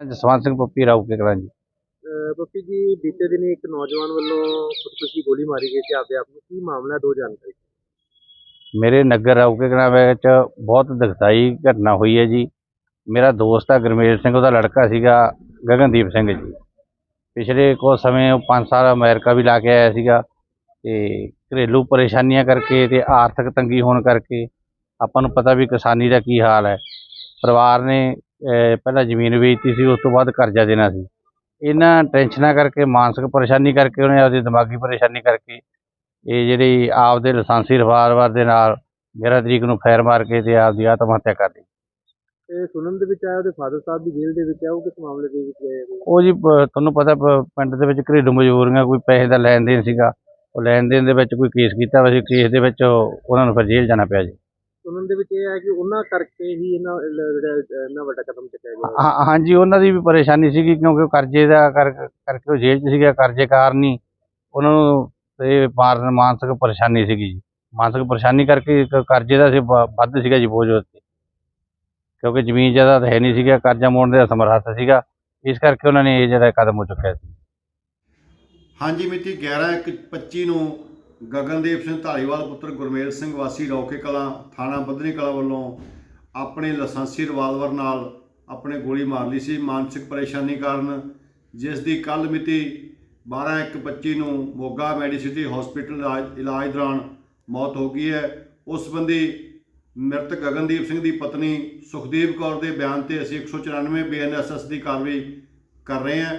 ਜਸਵੰਤ ਸਿੰਘ ਪੱਪੀ ਰਾਉ ਕੇ ਕਲਾਂ ਜੀ ਬੱਪੀ ਜੀ ਬੀਤੇ ਦਿਨ ਇੱਕ ਨੌਜਵਾਨ ਵੱਲੋਂ ਖੁਦਕੁਸ਼ੀ ਗੋਲੀ ਮਾਰੀ ਗਈ ਸੀ ਆਪਦੇ ਆਪ ਨੂੰ। ਕੀ ਮਾਮਲਾ? ਦੋ ਜਾਣਕਾਰੀ ਮੇਰੇ ਨਗਰ ਰਾਉ ਕੇ ਕਲਾਂ ਵਿੱਚ ਬਹੁਤ ਦੁਖਦਾਈ ਘਟਨਾ ਹੋਈ ਹੈ ਜੀ। ਮੇਰਾ ਦੋਸਤ ਆ ਗੁਰਮੇਲ ਸਿੰਘ ਉਹਦਾ ਲੜਕਾ ਸੀਗਾ ਗਗਨਦੀਪ ਸਿੰਘ ਜੀ। ਪਿਛਲੇ ਕੁਝ ਸਮੇਂ ਉਹ 5 ਸਾਲ ਅਮਰੀਕਾ ਵੀ ਲਾ ਕੇ ਆਇਆ ਸੀਗਾ ਤੇ ਘਰੇਲੂ ਪਰੇਸ਼ਾਨੀਆਂ ਕਰਕੇ ਤੇ ਆਰਥਿਕ ਤੰਗੀ ਹੋਣ ਕਰਕੇ ਆਪਾਂ ਨੂੰ ਪਤਾ ਵੀ ਕਿਸਾਨੀ ਦਾ ਕੀ ਹਾਲ ਹੈ। ਪਰਿਵਾਰ ਨੇ ਪਹਿਲਾਂ ਜ਼ਮੀਨ ਵੇਚਤੀ ਸੀ ਉਸ ਤੋਂ ਬਾਅਦ ਕਰਜ਼ਾ ਦੇਣਾ ਸੀ। ਇਹਨਾਂ ਟੈਨਸ਼ਨਾਂ ਕਰਕੇ ਮਾਨਸਿਕ ਪਰੇਸ਼ਾਨੀ ਕਰਕੇ ਉਹਨੇ ਆਪਦੀ ਦਿਮਾਗੀ ਪਰੇਸ਼ਾਨੀ ਕਰਕੇ ਇਹ ਜਿਹੜੀ ਆਪਦੇ ਲਾਇਸੈਂਸੀ ਰਿਵਾਲਵਰ ਦੇ ਨਾਲ 11 ਤਰੀਕ ਨੂੰ ਫਾਇਰ ਮਾਰ ਕੇ ਤੇ ਆਪਦੀ ਆਤਮ ਹੱਤਿਆ ਕਰ ਲਈ। ਤੇ ਸੁਣਨ ਦੇ ਵਿੱਚ ਆਇਆ ਉਹਦੇ ਫਾਦਰ ਸਾਹਿਬ ਵੀ ਜੇਲ੍ਹ ਦੇ ਵਿੱਚ ਆ ਉਹ ਕਿਸ ਮਾਮਲੇ ਦੇ ਵਿੱਚ ਗਏ? ਉਹ ਜੀ ਤੁਹਾਨੂੰ ਪਤਾ ਪਿੰਡ ਦੇ ਵਿੱਚ ਘਰੇਲੂ ਮਜਬੂਰੀਆਂ ਕੋਈ ਪੈਸੇ ਦਾ ਲੈਣ ਦੇਣ ਸੀਗਾ। ਉਹ ਲੈਣ ਦੇਣ ਦੇ ਵਿੱਚ ਕੋਈ ਕੇਸ ਕੀਤਾ ਵਾ ਸੀ ਕੇਸ ਦੇ ਵਿੱਚ ਉਹ- ਉਹਨਾਂ ਨੂੰ ਫਿਰ ਜੇਲ੍ਹ ਜਾਣਾ ਪਿਆ ਜੀ। ਸੁਣਨ ਦੇ ਵਿੱਚ ਇਹ ਹੈ ਕਿ ਉਹਨਾਂ ਕਰਕੇ ਹੀ ਇਹਨਾਂ ਜਿਹੜਾ ਇੰਨਾ ਵੱਡਾ ਕਦਮ ਚੱਕਿਆ ਗਿਆ। ਹਾਂ- ਹਾਂਜੀ ਉਹਨਾਂ ਦੀ ਵੀ ਪਰੇਸ਼ਾਨੀ ਸੀਗੀ ਕਿਉਂਕਿ ਉਹ ਕਰਜ਼ੇ ਦਾ ਕਰ ਕਰਕੇ ਉਹ ਜੇਲ੍ਹ 'ਚ ਸੀਗਾ ਕਰਜ਼ੇ ਕਾਰਨ ਹੀ ਉਹਨਾਂ ਨੂੰ ਇਹ ਮਾਰਨ ਮਾਨਸਿਕ ਪਰੇਸ਼ਾਨੀ ਸੀਗੀ ਜੀ। ਮਾਨਸਿਕ ਪਰੇਸ਼ਾਨੀ ਕਰਕੇ ਇੱਕ ਕਰਜ਼ੇ ਦਾ ਸੀ ਵ- ਵੱਧ ਸੀਗਾ ਜੀ ਬੋਝ ਉੱਤੇ। ਕਿਉਂਕਿ ਜ਼ਮੀਨ ਜਾਇਦਾਦ ਹੈ ਨਹੀਂ ਸੀਗਾ ਕਰਜ਼ਾ ਮੋੜਨ ਦੇ ਸਮਰੱਥ ਸੀਗਾ। ਇਸ ਕਰਕੇ ਉਹਨਾਂ ਨੇ ਇਹ ਜਿਹੜਾ ਕਦਮ ਚੁੱਕਿਆ ਸੀ। ਹਾਂਜੀ ਮਿਤੀ 11/1/25 ਨੂੰ ਗਗਨਦੀਪ ਸਿੰਘ ਢਾਲੀਵਾਲ ਪੁੱਤਰ ਗੁਰਮੇਲ ਸਿੰਘ ਵਾਸੀ ਰੌਕੇ ਕਲਾਂ, ਥਾਣਾ ਬੱਧਨੀ ਕਲਾਂ ਵੱਲੋਂ ਆਪਣੇ ਲਾਇਸੈਂਸੀ ਰਿਵਾਲਵਰ ਨਾਲ ਆਪਣੇ ਗੋਲੀ ਮਾਰ ਲਈ ਸੀ। ਮਾਨਸਿਕ ਪਰੇਸ਼ਾਨੀ ਕਾਰਨ ਜਿਸ ਦੀ ਕੱਲ ਮਿਤੀ 12/1/25 ਨੂੰ ਮੋਗਾ ਮੈਡੀਸਿਟੀ ਹਸਪੀਟਲ ਇਲਾਜ ਇਲਾਜ ਦੌਰਾਨ ਮੌਤ ਹੋ ਗਈ ਹੈ। ਉਸ ਸੰਬੰਧੀ ਮ੍ਰਿਤਕ ਗਗਨਦੀਪ ਸਿੰਘ ਦੀ ਪਤਨੀ ਸੁਖਦੀਪ ਕੌਰ ਦੇ ਬਿਆਨ ਤੇ ਅਸੀਂ 194 ਬੀਐਨਐਸਐਸ ਦੀ ਕਾਰਵਾਈ ਕਰ ਰਹੇ ਹਾਂ।